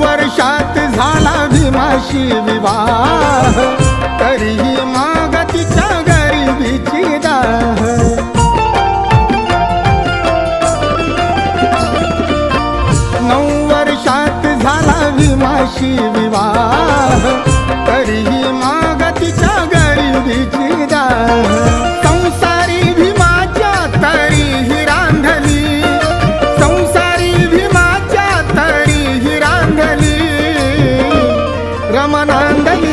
वर्षात झाला भीमाशी विवाह तरीही माग गरीबीची गरिबीची दाह. नऊ वर्षात झाला भीमाशी विवाह రామనాందయ్య